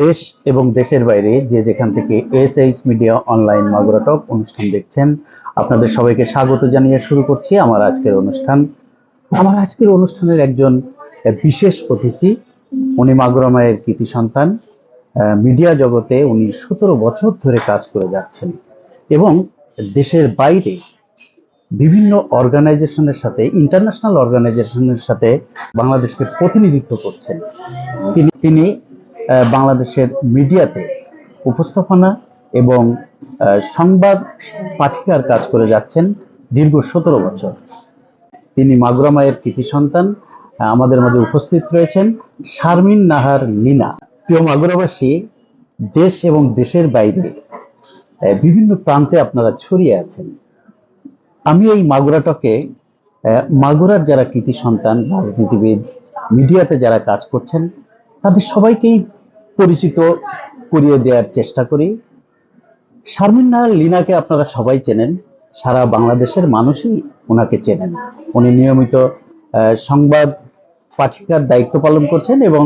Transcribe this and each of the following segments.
দেশ এবং দেশের বাইরে যে যেখান থেকে S H media online Magura talk অনুষ্ঠান দেখছেন, আপনাদের সবাইকে স্বাগত জানিয়ে শুরু করছি আমার আজকের অনুষ্ঠান। আমার আজকের অনুষ্ঠানের একজন বিশেষ অতিথি, উনি মাগুরা মায়ের কৃতি সন্তান মিডিয়া জগতে উনি সতেরো বছর ধরে কাজ করে যাচ্ছেন এবং দেশের বাইরে বিভিন্ন অর্গানাইজেশনের সাথে, ইন্টারন্যাশনাল অর্গানাইজেশনের সাথে বাংলাদেশকে প্রতিনিধিত্ব করছেন। তিনি তিনি বাংলাদেশের মিডিয়াতে উপস্থাপনা এবং সংবাদ পাঠিকার কাজ করে যাচ্ছেন দীর্ঘ সতেরো বছর। তিনি মাগুরা মায়ের কৃতি সন্তান আমাদের মাঝে উপস্থিত রয়েছেন শারমিন নাহার লীনা প্রিয় মাগুরাবাসী, দেশ এবং দেশের বাইরে বিভিন্ন প্রান্তে আপনারা ছড়িয়ে আছেন। আমি এই মাগুরাটকে মাগুরার যারা কৃতি সন্তান, রাজনীতিবিদ, মিডিয়াতে যারা কাজ করছেন, তাদের সবাইকেই পরিচিত করিয়ে দেওয়ার চেষ্টা করি। শারমিন লীনাকে আপনারা সবাই চেনেন, সারা বাংলাদেশের মানুষই ওনাকে চেনেন। উনি নিয়মিত সংবাদ পাঠিকার দায়িত্ব পালন করছেন এবং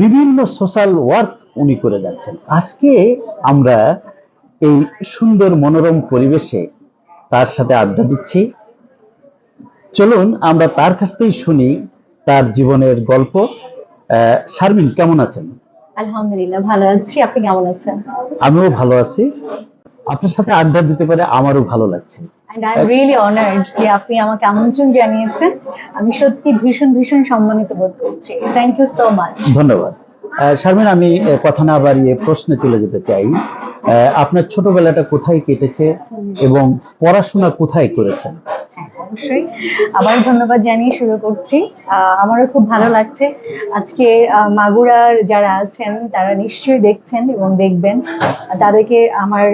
বিভিন্ন সোশ্যাল ওয়ার্ক উনি করে যাচ্ছেন। আজকে আমরা এই সুন্দর মনোরম পরিবেশে তার সাথে আড্ডা দিচ্ছি। চলুন, আমরা তার কাছ থেকেই শুনি তার জীবনের গল্প। শারমিন, কেমন আছেন? আলহামদুলিল্লাহ ভালো আছি। আপনি কেমন আছেন? আমিও ভালো আছি। আপনার সাথে আড্ডা দিতে পারে আমারও ভালো লাগছে। And I am really honoured যে আপনি আমাকে আমন্ত্রণ জানিয়েছেন। আমি সত্যি ভীষণ ভীষণ সম্মানিত বোধ করছি। থ্যাংক ইউ সো মাচ ধন্যবাদ। শারমিন আমি কথা না বাড়িয়ে প্রশ্নে চলে যেতে চাই। আপনার ছোটবেলাটা কোথায় কেটেছে এবং পড়াশোনা কোথায় করেছেন? অবশ্যই। আবার ধন্যবাদ জানিয়ে শুরু করছি। আমারও খুব ভালো লাগছে। আজকে মাগুরার যারা আছেন, তারা নিশ্চয়ই দেখছেন এবং দেখবেন। তাদেরকে আমার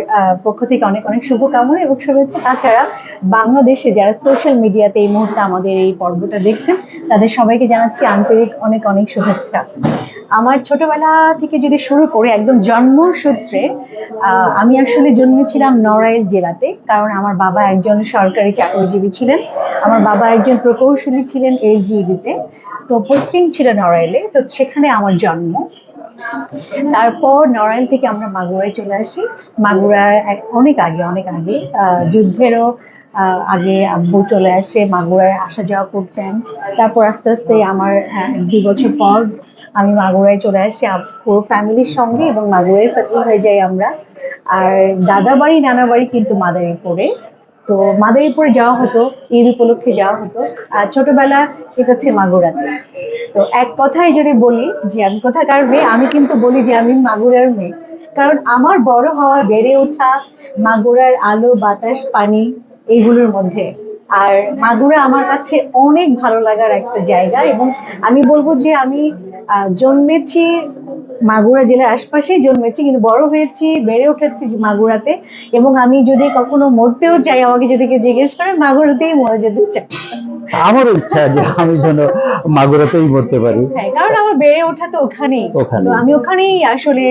পক্ষ থেকে অনেক অনেক শুভকামনা এবং শুভেচ্ছা। তাছাড়া বাংলাদেশে যারা সোশ্যাল মিডিয়াতে এই মুহূর্তে আমাদের এই পর্বটা দেখছেন, তাদের সবাইকে জানাচ্ছি আন্তরিক অনেক অনেক শুভেচ্ছা। আমার ছোটবেলা থেকে যদি শুরু করে একদম জন্মসূত্রে আমি আসলে জন্মেছিলাম নড়াইল জেলাতে, কারণ আমার বাবা একজন সরকারি চাকরিজীবী ছিলেন। আমার বাবা একজন প্রকৌশলী ছিলেন এলজিইবিতে। তো পোস্টিং ছিল নড়াইলে, তো সেখানে আমার জন্ম। তারপর নড়াইল থেকে আমরা মাগুরায় চলে আসি। মাগুরায় অনেক আগে অনেক আগে যুদ্ধেরও আগে আব্বু চলে আসে, মাগুরায় আসা যাওয়া করতেন। তারপর আস্তে আস্তে আমার দুই বছর পর আমি মাগুরায় চলে আসি পুরো ফ্যামিলির সঙ্গে এবং মাগুরায় সেটেল হয়ে যাই আমরা। আর দাদা বাড়ি নানা বাড়ি কিন্তু মাদারীপুরে। তো মাদারীপুরে যাওয়া হতো, ঈদ উপলক্ষে যাওয়া হতো। আর ছোটবেলা কেটেছে মাগুরাতে। তো এক কথায় যদি বলি যে আমি কোথাকার মেয়ে, আমি কিন্তু বলি যে আমি মাগুরার মেয়ে। কারণ আমার বড় হওয়া, বেড়ে ওঠা, মাগুরার আলো, বাতাস, পানি, এইগুলোর মধ্যে। আর মাগুরা আমার কাছে অনেক ভালো লাগার একটা জায়গা এবং আমি বলব যে আমি জন্মেছি মাগুরা জেলার আশপাশেই জন্মেছি কিন্তু বড় হয়েছি বেড়ে উঠেছি মাগুরাতে এবং আমি যদি কখনো মরতেও চাই আমাকে যদি কেউ জিজ্ঞেস করে মাগুরাতেই মরে যেতে চাই আমার ইচ্ছা যে আমি যেন মাগুরাতেই মরতে পারি। হ্যাঁ কারণ আমার বেড়ে ওঠা তো ওখানেই। ওখানে। আমি ওখানেই আসলে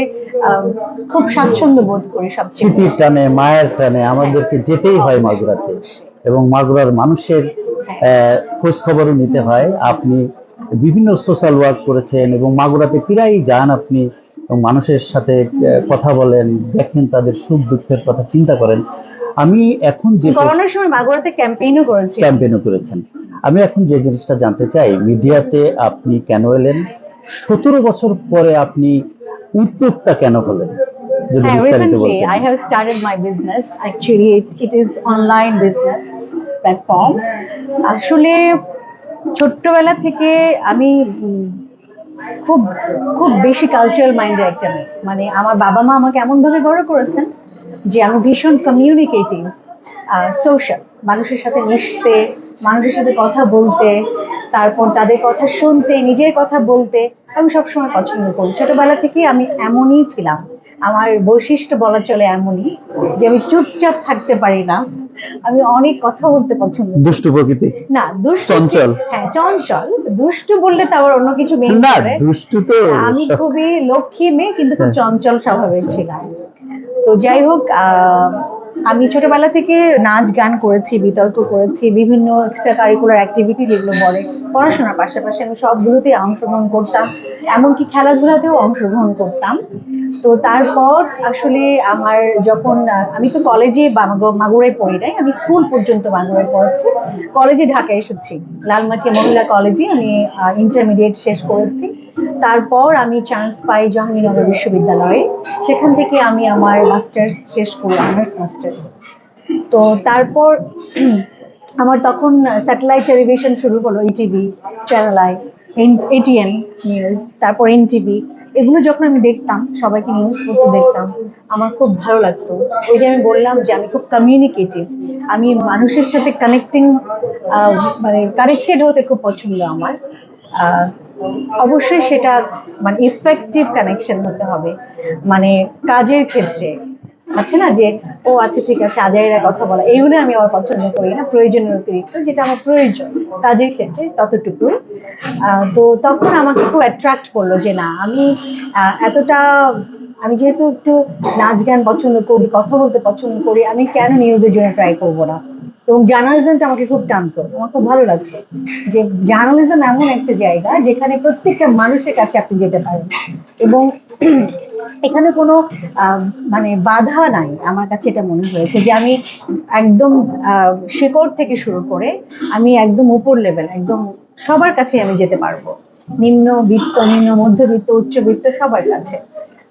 খুব স্বাচ্ছন্দ্য বোধ করি সবচেয়ে স্মৃতির টানে মায়ের টানে আমাদেরকে যেতেই হয় মাগুরাতে। এবং মাগুরার মানুষের খোঁজ খবরও নিতে হয়। আপনি বিভিন্ন সোশ্যাল ওয়ার্ক করেছেন এবং মাগুরাতে প্রায়ই যান আপনি এবং মানুষের সাথে কথা বলেন দেখেন তাদের সুখ দুঃখের কথা চিন্তা করেন। আমি এখন যে করোনার সময় মাগুরাতে ক্যাম্পেইনও করেছি ক্যাম্পেইনও করেছেন। আমি এখন যে জিনিসটা জানতে চাই মিডিয়াতে আপনি কেন এলেন? সতেরো বছর পরে আপনি উদ্যোক্তা কেন হলেন? হ্যাঁ I have started my business. Actually it, it is online business platform. আসলে ছোট্টবেলা থেকে আমি খুব খুব বেশি কালচারাল মাইন্ডের একটা মেয়ে। মানে আমার বাবা মা আমাকে এমন ভাবে বড় করেছেন যে আমি ভীষণ কমিউনিকেটিং সোশ্যাল মানুষের সাথে মিশতে মানুষের সাথে কথা বলতে তারপর তাদের কথা শুনতে নিজের কথা বলতে আমি সবসময় পছন্দ করি। ছোটবেলা থেকে আমি এমনই ছিলাম। আমার বৈশিষ্ট্য বলা চলে এমনই যে আমি চুপচাপ থাকতে পারি না। আমি অনেক কথা বলতে পছন্দ দুষ্টু প্রকৃতি। না দুষ্টু চঞ্চল। হ্যাঁ চঞ্চল। দুষ্টু বললে তো আবার অন্য কিছু মেয়ে না দুষ্টু তো আমি খুবই লক্ষ্মী মেয়ে কিন্তু খুব হ্যাঁ। চঞ্চল স্বভাবের ছিলাম তো যাই হোক আহ, আমি ছোটবেলা থেকে নাচ গান করেছি বিতর্ক করেছি বিভিন্ন এক্সট্রা কারিকুলার অ্যাক্টিভিটি যেগুলো বলে। পড়াশোনার পাশাপাশি আমি সবগুলোতেই অংশগ্রহণ করতাম। এমনকি খেলাধুলাতেও অংশগ্রহণ করতাম। তো তারপর আসলে আমার যখন আমি তো কলেজে মাগুরায় পড়ি নাই, আমি স্কুল পর্যন্ত মাগুরায় পড়েছি কলেজে ঢাকায় এসেছি। লালমাটিয়া মহিলা কলেজে আমি ইন্টারমিডিয়েট শেষ করেছি। তারপর আমি চান্স পাই জাহাঙ্গীরনগর বিশ্ববিদ্যালয়ে। সেখান থেকে আমি আমার মাস্টার্স শেষ করি অনার্স মাস্টার্স তো তারপর আমার তখন স্যাটেলাইট টেলিভিশন শুরু হলো ETV channel I ATN news তারপর এনটিভি এগুলো যখন আমি দেখতাম, সবাইকে নিউজ করতে দেখতাম, আমার খুব ভালো লাগতো। ওই যে আমি বললাম যে আমি খুব কমিউনিকেটিভ আমি মানুষের সাথে কানেক্টিং মানে কানেক্টেড হতে খুব পছন্দ আমার। অবশ্যই সেটা মানে ইফেক্টিভ কানেকশন হতে হবে। মানে কাজের ক্ষেত্রে আছে না যে, ও আচ্ছা ঠিক আছে আজাইরা কথা বলা। এইগুলো আমি আমার পছন্দ করি না প্রয়োজনের অতিরিক্ত, যেটা আমার প্রয়োজন। কাজের ক্ষেত্রে ততটুকুই তো তখন আমাকে খুব অ্যাট্রাক্ট করল যে, না, আমি এতটা, আমি যেহেতু একটু নাচ গান পছন্দ করি, কথা বলতে পছন্দ করি, আমি কেন নিউজের জন্য ট্রাই করব না? এবং জার্নালিজমটা আমাকে খুব টানতো আমার খুব ভালো লাগতো যে জার্নালিজম এমন একটা জায়গা যেখানে প্রত্যেকটা মানুষের কাছে আপনি যেতে পারেন। এবং এখানে কোনো মানে বাধা নাই, আমার কাছে এটা মনে হয়েছে যে আমি একদম শিকড় থেকে শুরু করে আমি একদম উপর লেভেল একদম সবার কাছে আমি যেতে পারব। নিম্ন বিত্ত নিম্ন মধ্যবিত্ত উচ্চবিত্ত সবার কাছে।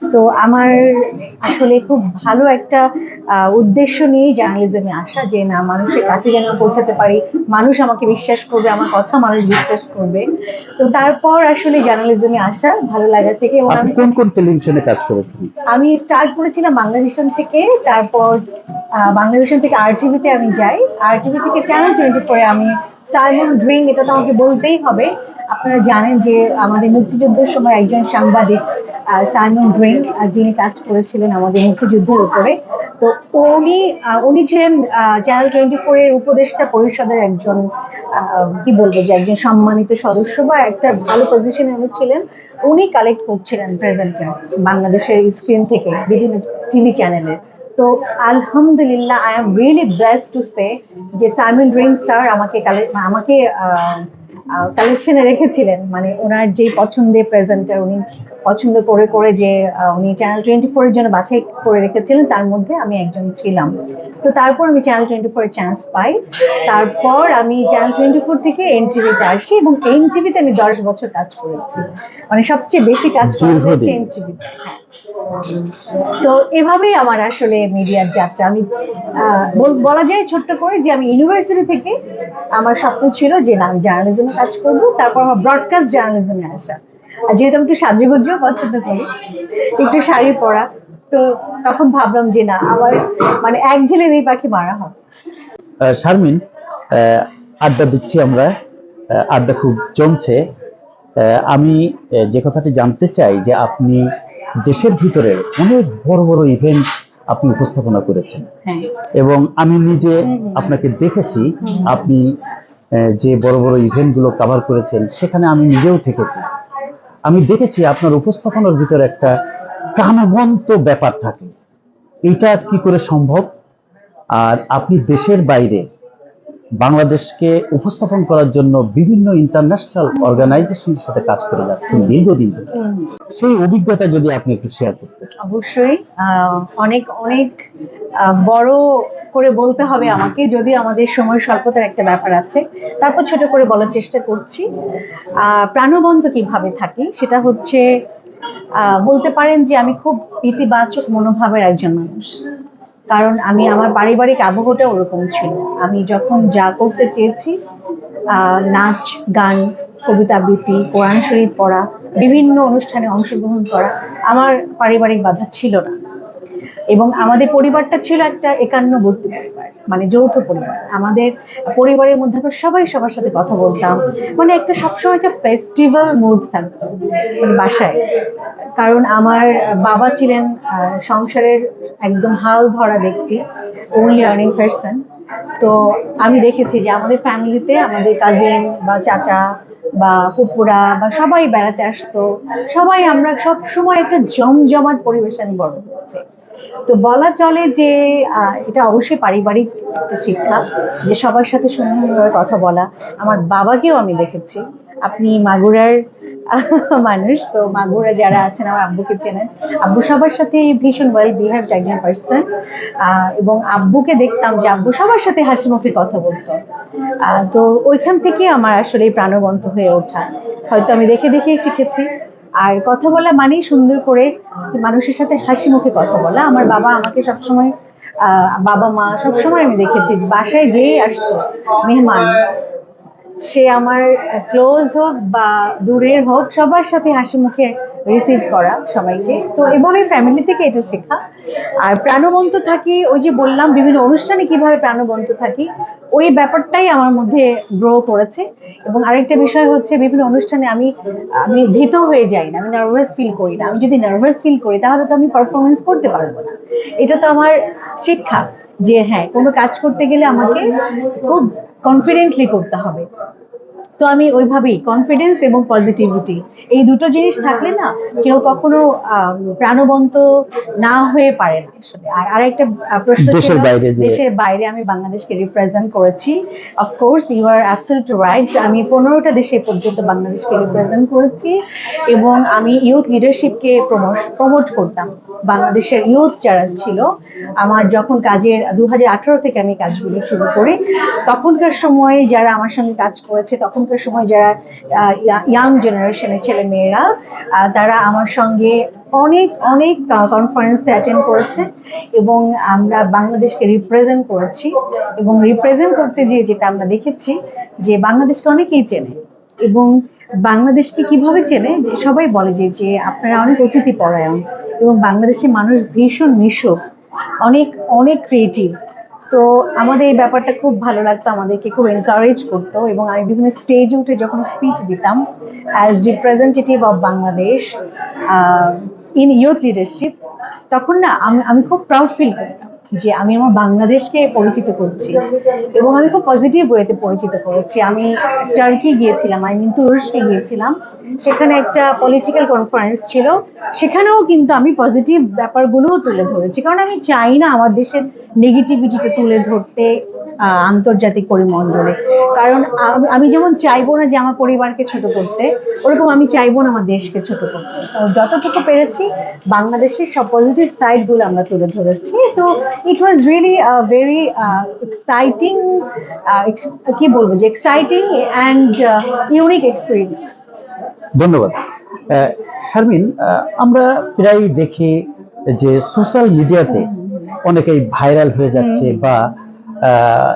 তো আমার আসলে খুব ভালো একটা আহ, উদ্দেশ্য নিয়েই জার্নালিজমে আসা যে না মানুষের কাছে যেন পৌঁছাতে পারি মানুষ আমাকে বিশ্বাস করবে আমার কথা মানুষ বিশ্বাস করবে। তো তারপর আসলে জার্নালিজমে আসা ভালো লাগা থেকে আমি কোন কোন টেলিভিশনে কাজ করেছেন? আমি স্টার্ট করেছিলাম বাংলাভিশন থেকে তারপর আহ, বাংলাভিশন থেকে আরটিভিতে আমি যাই। আরটিভি থেকে চ্যানেল টোয়েন্টি ফোরে আমি সাইমন ড্রিং এটা তো আমাকে বলতেই হবে। আপনারা জানেন যে আমাদের মুক্তিযুদ্ধের সময় একজন সাংবাদিক সাইমন ড্রিং যিনি কাজ করেছিলেন আমাদের মুক্তিযুদ্ধের উপরে। তো উনি উনি ছিলেন চ্যানেল টোয়েন্টি ফোর এর উপদেষ্টা পরিষদের একজন কি বলব যে একজন সম্মানিত সদস্য বা একটা ভালো পজিশনে উনি ছিলেন। উনি কালেক্ট করছিলেন প্রেজেন্টার বাংলাদেশের স্ক্রিন থেকে বিভিন্ন টিভি চ্যানেলে তো আলহামদুলিল্লাহ I am really blessed to say যে সাইমন ড্রিং স্যার আমাকে আমাকে কালেকশনে রেখেছিলেন মানে ওনার যে পছন্দের প্রেজেন্টার উনি পছন্দ করে করে যে উনি চ্যানেল টোয়েন্টি ফোরের জন্য বাছাই করে রেখেছিলেন তার মধ্যে আমি একজন ছিলাম। তো তারপর আমি চ্যানেল টোয়েন্টি ফোরে চান্স পাই। তারপর আমি চ্যানেল টোয়েন্টি ফোর থেকে এনটিভিতে আসি এবং এনটিভিতে আমি দশ বছর কাজ করেছি। মানে সবচেয়ে বেশি কাজ করা হয়েছে দীর্ঘদিন। এনটিভিতে তো। এভাবেই আমার আসলে মিডিয়ার যাত্রা। আমি আহ, বলা যায় ছোট্ট করে যে আমি ইউনিভার্সিটি থেকে আমার স্বপ্ন ছিল যে না আমি জার্নালিজমে কাজ করব তারপর আমার ব্রডকাস্ট জার্নালিজমে আসা। আর যেহেতু আমি একটু সাজুগুজও পছন্দ করি একটু শাড়ি পরা তো তখন ভাবলাম যে না আমার মানে এক ঝেলে দুই পাখি মারা হয় শারমিন আড্ডা দিচ্ছি আমরা আড্ডা খুব জমছে। আমি যে কথাটি জানতে চাই যে আপনি দেশের ভিতরে অনেক বড় বড় ইভেন্ট আপনি উপস্থাপনা করেছেন। হ্যাঁ। এবং আমি নিজে। আপনাকে দেখেছি আপনি যে বড় বড় ইভেন্টগুলো কভার করেছেন সেখানে আমি নিজেও থেকেছি। আমি দেখেছি আপনার উপস্থাপনার ভিতরে একটা প্রাণবন্ত ব্যাপার থাকে। এটা কি করে সম্ভব? আর আপনি দেশের বাইরে বাংলাদেশকে উপস্থাপন করার জন্য বিভিন্ন ইন্টারন্যাশনাল অর্গানাইজেশনের সাথে কাজ করে যাচ্ছেন দীর্ঘদিন ধরে। সেই অভিজ্ঞতা যদি আপনি একটু শেয়ার করতেন অবশ্যই। অনেক অনেক বড় করে বলতে হবে আমাকে, যদি আমাদের সময় স্বল্পতার একটা ব্যাপার আছে। তারপর ছোট করে বলার চেষ্টা করছি। প্রাণবন্ত কীভাবে থাকি, সেটা হচ্ছে বলতে পারেন যে আমি খুব ইতিবাচক মনোভাবের একজন মানুষ। কারণ আমি আমার পারিবারিক আবহটা ওরকম ছিল। আমি যখন যা করতে চেয়েছি নাচ, গান, কবিতা আবৃত্তি, কোরআন শরীফ পড়া, বিভিন্ন অনুষ্ঠানে অংশগ্রহণ করা, আমার পারিবারিক বাধা ছিল না। এবং আমাদের পরিবারটা ছিল একটা একান্নবর্তী। পরিবার মানে যৌথ পরিবার। আমাদের পরিবারের মধ্যে আমরা সবাই সবার সাথে কথা বলতাম। মানে একটা সবসময় একটা ফেস্টিভ্যাল মুড থাকতো মানে বাসায়। কারণ আমার বাবা ছিলেন সংসারের একদম হাল ধরা ব্যক্তি ওনলি আর্নিং পার্সন তো আমি দেখেছি যে আমাদের ফ্যামিলিতে আমাদের কাজিন বা চাচা বা ফুপুরা বা সবাই বেড়াতে আসতো। সবাই আমরা সব সময় একটা জমজমাট পরিবেশে আমি বড় হয়েছি। তো বলা চলে যে এটা অবশ্যই পারিবারিক একটা শিক্ষা যে সবার সাথে সুন্দরভাবে কথা বলা। আমার বাবাকেও আমি দেখেছি। আপনি মাগুরার মানুষ, তো মাগুরা যারা আছেন, আমার আব্বুকে চেনেন। আব্বু সবার সাথে ভীষণ ওয়েল বিহেভ একজন পার্সন এবং আব্বুকে দেখতাম যে আব্বু সবার সাথে হাসি মুখে কথা বলতো। তো ওইখান থেকে আমার আসলে প্রাণবন্ত হয়ে ওঠা। হয়তো আমি দেখে দেখেই শিখেছি। আর কথা বলা মানেই সুন্দর করে মানুষের সাথে হাসি মুখে কথা বলা। আমার বাবা আমাকে সবসময় আহ, বাবা মা সবসময় আমি দেখেছি বাসায় যেই আসতো মেহমান। সে আমার ক্লোজ হোক বা দূরের হোক, সবার সাথে হাসি মুখে রিসিভ করা সবাইকে। তো এভাবে ফ্যামিলি থেকে এটা শেখা। আর প্রাণবন্ত থাকি, ওই যে বললাম, বিভিন্ন অনুষ্ঠানে কীভাবে প্রাণবন্ত থাকি, ওই ব্যাপারটাই আমার মধ্যে গ্রো করেছে। এবং আরেকটা বিষয় হচ্ছে, বিভিন্ন অনুষ্ঠানে আমি আমি ভীত হয়ে যাই না, আমি নার্ভাস ফিল করি না। আমি যদি নার্ভাস ফিল করি, তাহলে তো আমি পারফরমেন্স করতে পারব না। এটা তো আমার শিক্ষা যে হ্যাঁ কোনো কাজ করতে গেলে আমাকে খুব কনফিডেন্টলি করতে হবে। তো আমি ওইভাবেই কনফিডেন্স এবং পজিটিভিটি এই দুটো জিনিস থাকলে না কেউ কখনো প্রাণবন্ত না হয়ে পারে না। আসলে আর আরেকটা প্রশ্ন দেশের বাইরে দেশের বাইরে আমি বাংলাদেশকে রিপ্রেজেন্ট করেছি। Of course you are absolute right আমি পনেরোটা দেশে পর্যন্ত বাংলাদেশকে রিপ্রেজেন্ট করেছি এবং আমি ইউথ লিডারশিপকে প্রমোট করতাম। বাংলাদেশের ইউথ যারা ছিল আমার যখন কাজের দু হাজার আঠেরো থেকে আমি কাজগুলো শুরু করি তখনকার সময়ে যারা আমার সঙ্গে কাজ করেছে তখনকার সময় যারা ইয়াং জেনারেশনের ছেলে মেয়েরা তারা আমার সঙ্গে অনেক অনেক কনফারেন্সে অ্যাটেন্ড করেছে এবং আমরা বাংলাদেশকে রিপ্রেজেন্ট করেছি এবং রিপ্রেজেন্ট করতে গিয়ে যেটা আমরা দেখেছি যে বাংলাদেশকে অনেকেই চেনে এবং বাংলাদেশকে কীভাবে চেনে যে সবাই বলে যে যে আপনারা অনেক অতিথি পরায়ণ এবং বাংলাদেশের মানুষ ভীষণ মিশুক, অনেক অনেক ক্রিয়েটিভ তো আমাদের এই ব্যাপারটা খুব ভালো লাগতো, আমাদেরকে খুব এনকারেজ করতো এবং আমি বিভিন্ন স্টেজে উঠে যখন স্পিচ দিতাম as representative of Bangladesh in youth leadership তখন না আমি আমি খুব প্রাউড ফিল করতাম। যে আমি আমার বাংলাদেশকে পরিচিত করছি। এবং আমি খুব পজিটিভ ওয়েতে পরিচিত করেছি। আমি টার্কি গিয়েছিলাম আই মিন তুরস্কে গিয়েছিলাম। সেখানে একটা পলিটিক্যাল কনফারেন্স ছিল। সেখানেও কিন্তু আমি পজিটিভ ব্যাপারগুলোও তুলে ধরেছি। কারণ আমি চাই না আমার দেশের নেগেটিভিটিটা তুলে ধরতে। আন্তর্জাতিক পরিমণ্ডলে। কারণ আমি যেমন চাইব না যে আমার পরিবারকে ছোট করতে ওরকম আমি চাইব না আমার দেশকে ছোট করতে। তো যতটুকু পেরেছি বাংলাদেশের সব পজিটিভ সাইডগুলো আমরা তুলে ধরেছি। তো it was really very exciting কি বলব যে এক্সাইটিং অ্যান্ড ইউনিক এক্সপিরিয়েন্স ধন্যবাদ। শারমিন আমরা প্রায় দেখি যে সোশ্যাল মিডিয়াতে অনেকেই ভাইরাল হয়ে যাচ্ছে বা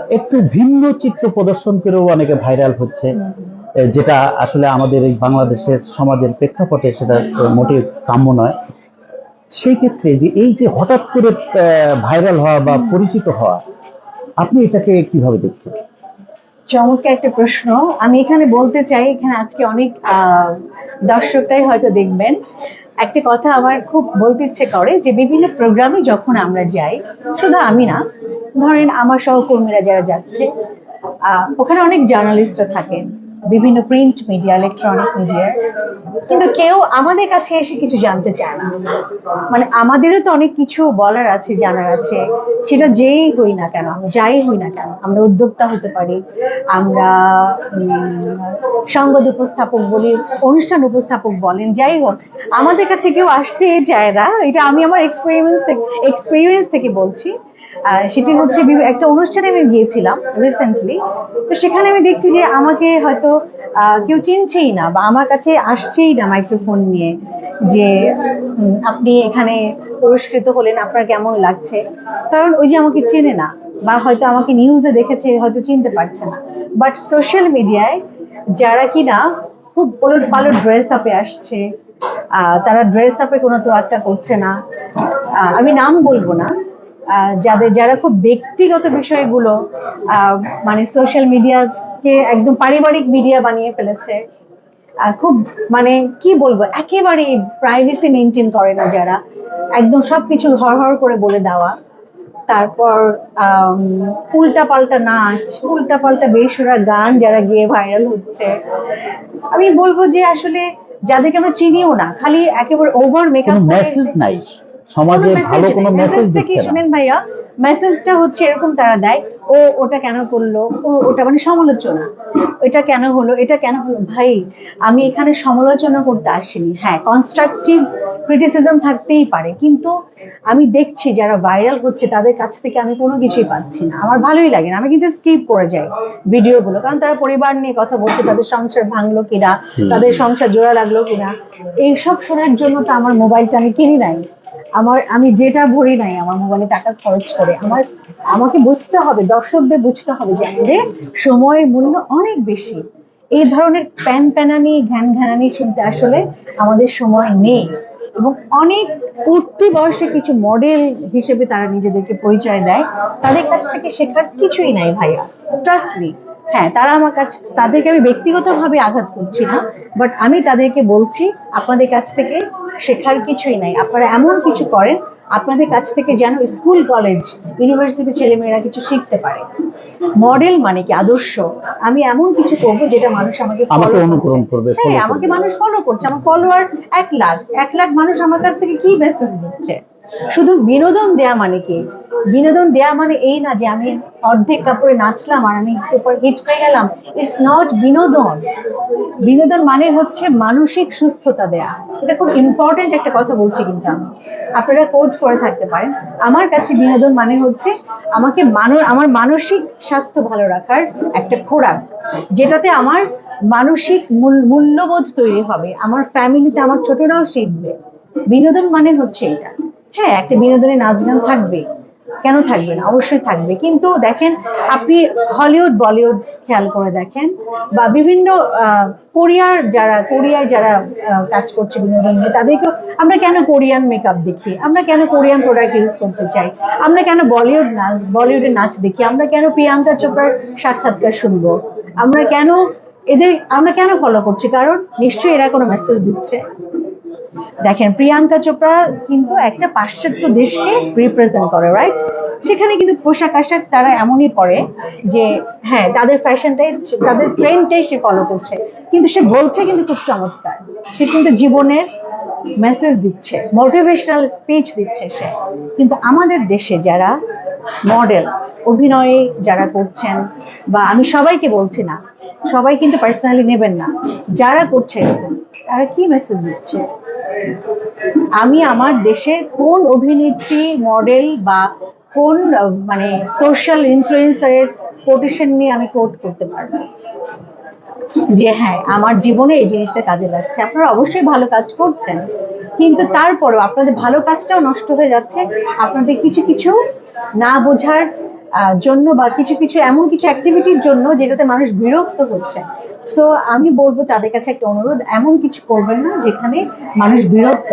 একটু ভিন্ন চিত্র প্রদর্শন করেও অনেকে ভাইরাল হচ্ছে যেটা আসলে আমাদের এই বাংলাদেশের সমাজের প্রেক্ষাপটে সেটা মোটেই কাম্য নয়। সেই ক্ষেত্রে যে এই যে হঠাৎ করে ভাইরাল হওয়া বা পরিচিত হওয়া আপনি এটাকে কীভাবে দেখছেন? চমৎকার একটা প্রশ্ন। আমি এখানে বলতে চাই এখানে আজকে অনেক আহ, দর্শকরাই হয়তো দেখবেন। একটা কথা আমার খুব বলতে ইচ্ছে করে যে বিভিন্ন প্রোগ্রামে যখন আমরা যাই শুধু আমি না ধরেন আমার সহকর্মীরা যারা যাচ্ছে আহ, ওখানে অনেক জার্নালিস্টরা থাকেন। বিভিন্ন প্রিন্ট মিডিয়া ইলেকট্রনিক মিডিয়া কিন্তু কেউ আমাদের কাছে এসে কিছু জানতে চায় না। মানে আমাদেরও তো অনেক কিছু বলার আছে, জানার আছে। সেটা যেই হই না কেন যাই হই না কেন, আমরা উদ্যোক্তা হতে পারি, আমরা সংবাদ উপস্থাপক বলি, অনুষ্ঠান উপস্থাপক বলেন, যাই হোক, আমাদের কাছে কেউ আসতে চায় না। এটা আমি আমার এক্সপেরিয়েন্স থেকে এক্সপিরিয়েন্স থেকে বলছি। সেটি হচ্ছে একটা অনুষ্ঠানে আমি গিয়েছিলাম রিসেন্টলি তো সেখানে আমি দেখছি যে আমাকে হয়তো কেউ চিনছেই না বা আমার কাছে আসছেই না মাইক্রোফোন নিয়ে যে আপনি এখানে পুরস্কৃত হলেন, আপনার কেমন লাগছে? কারণ ওই যে আমাকে চেনে না বা হয়তো আমাকে নিউজে দেখেছে, হয়তো চিনতে পারছে না। বাট সোশ্যাল মিডিয়ায় যারা কিনা খুব পালট ড্রেস আপে আসছে তারা ড্রেস আপে কোনো তো তোয়াক্কা করছে না। আমি নাম বলব না যাদের যারা খুব ব্যক্তিগত বিষয়গুলো মানে সোশ্যাল মিডিয়াকে একদম পারিবারিক মিডিয়া বানিয়ে ফেলেছে। খুব মানে কি বলব একেবারে প্রাইভেসি মেনটেন করে না যারা। একদম সবকিছু হর হর করে বলে দেওয়া। তারপর উল্টা পাল্টা নাচ উল্টা পাল্টা বেসুরা গান যারা গিয়ে ভাইরাল হচ্ছে। আমি বলব যে আসলে যাদেরকে আমরা চিনিও না খালি একেবারে ওভার মেকআপ মেসেজ নাই। সমাজে ভালো কোনো মেসেজ দিচ্ছে না। শুনেন ভাইয়া মেসেজটা হচ্ছে এরকম তারা দেয় ও ওটা কেন করল? ও ওটা মানে সমালোচনা। এটা কেন হলো? এটা কেন হলো? ভাই আমি এখানে সমালোচনা করতে আসিনি। হ্যাঁ কনস্ট্রাকটিভ ক্রিটিসিজম থাকতেই পারে কিন্তু আমি দেখছি যারা ভাইরাল হচ্ছে তাদের কাছ থেকে আমি কোনো কিছুই পাচ্ছি না। আমার ভালোই লাগে না। আমি কিন্তু স্কিপ করে যাই ভিডিওগুলো কারণ তারা পরিবার নিয়ে কথা বলছে তাদের সংসার ভাঙলো কিনা তাদের সংসার জোড়া লাগল কিনা এইসব শোনার জন্য তো আমার মোবাইলটা আমি কিনি নাই। আমার, আমি ডেটা ভরি নাই, আমার মোবাইলে টাকা খরচ করে, আমার, আমাকে বুঝতে হবে, দর্শকদের বুঝতে হবে যে আমাদের সময়ের মূল্য অনেক বেশি। এই ধরনের প্যান প্যানানি, ঘ্যান ঘ্যানানি শুনতে আসলে আমাদের সময় নেই। এবং অনেক উঠতি বয়সে কিছু মডেল হিসেবে তারা নিজেদেরকে পরিচয় দেয়, তাদের কাছ থেকে শেখার কিছুই নাই ভাইয়া। ট্রাস্ট মি হ্যাঁ তারা আমার কাছে তাদেরকে আমি ব্যক্তিগতভাবে আঘাত করছি না বাট আমি তাদেরকে বলছি আপনাদের কাছ থেকে শেখার কিছুই নাই। আপনারা এমন কিছু করেন আপনাদের কাছ থেকে যেন স্কুল কলেজ ইউনিভার্সিটি ছেলেমেয়েরা কিছু শিখতে পারে। মডেল মানে কি? আদর্শ। আমি এমন কিছু করব যেটা মানুষ আমাকে আমাকে অনুকরণ করবে, হ্যাঁ আমাকে মানুষ ফলো করছে। আমার ফলোয়ার এক লাখ। এক লাখ মানুষ আমার কাছ থেকে কি মেসেজ দিচ্ছে? শুধু বিনোদন দেয়া মানে কি? বিনোদন দেয়া মানে এই না যে আমি অর্ধেক কাপড়ে নাচলাম আর আমি সুপার হিট হয়ে গেলাম। ইটস নট বিনোদন। বিনোদন মানে হচ্ছে মানসিক সুস্থতা দেয়া। এটা খুব ইম্পর্টেন্ট একটা কথা বলছি কিন্তু আমি। আপনারা কোট করে থাকতে পারেন। আমার কাছে বিনোদন মানে হচ্ছে আমাকে মানব আমার মানসিক স্বাস্থ্য ভালো রাখার একটা খোরাক, যেটাতে আমার মানসিক মূল- মূল্যবোধ তৈরি হবে। আমার ফ্যামিলিতে আমার ছোটরাও শিখবে। বিনোদন মানে হচ্ছে এটা। হ্যাঁ একটা বিনোদনের নাচ গান থাকবে। কেন থাকবে না? অবশ্যই থাকবে। কিন্তু দেখেন, আপনি হলিউড, বলিউড খেয়াল করে দেখেন বা বিভিন্ন কোরিয়ার যারা, কোরিয়ায় যারা কাজ করছে বিনোদন নিয়ে তাদেরকে আমরা কেন কোরিয়ান মেকআপ দেখি? আমরা কেন কোরিয়ান প্রোডাক্ট ইউজ করতে চাই? আমরা কেন বলিউড নাচ, বলিউডের নাচ দেখি? আমরা কেন প্রিয়াঙ্কা চোপড়ার সাক্ষাৎকার শুনব? আমরা কেন এদের, আমরা কেন ফলো করছি? কারণ নিশ্চয়ই এরা কোনো মেসেজ দিচ্ছে। দেখেন, প্রিয়াঙ্কা চোপড়া কিন্তু একটা পাশ্চাত্য দেশকে রিপ্রেজেন্ট করে রাইট সেখানে কিন্তু পোশাক আশাক তারা এমনই পরে যে হ্যাঁ তাদের ফ্যাশনটাই তাদের ট্রেন্ডটাই সে ফলো করছে। কিন্তু সে বলছে কিন্তু খুব চমৎকার। সে কিন্তু জীবনের মেসেজ দিচ্ছে মোটিভেশনাল স্পিচ দিচ্ছে সে। কিন্তু আমাদের দেশে যারা মডেল অভিনয়ে যারা করছেন, বা আমি সবাইকে বলছি না, সবাই কিন্তু পার্সোনালি নেবেন না, যারা করছে তারা কি মেসেজ দিচ্ছে? আমি আমার দেশের কোন অভিনেত্রী, মডেল বা কোন মানে সোশ্যাল ইনফ্লুয়েন্সারের কোটেশন নিয়ে আমি কোট করতে পারব? যে হ্যাঁ আমার জীবনে এই জিনিসটা কাজে লাগছে। আপনারা অবশ্যই ভালো কাজ করছেন, কিন্তু তারপরেও আপনাদের ভালো কাজটাও নষ্ট হয়ে যাচ্ছে। আপনাদের কিছু কিছু না বোঝার জন্য বা কিছু কিছু এমন কিছু অ্যাক্টিভিটির জন্য যেটাতে মানুষ বিরক্ত হচ্ছে। সো আমি বলব তাদের কাছে একটা অনুরোধ, এমন কিছু করবেন না যেখানে মানুষ বিরক্ত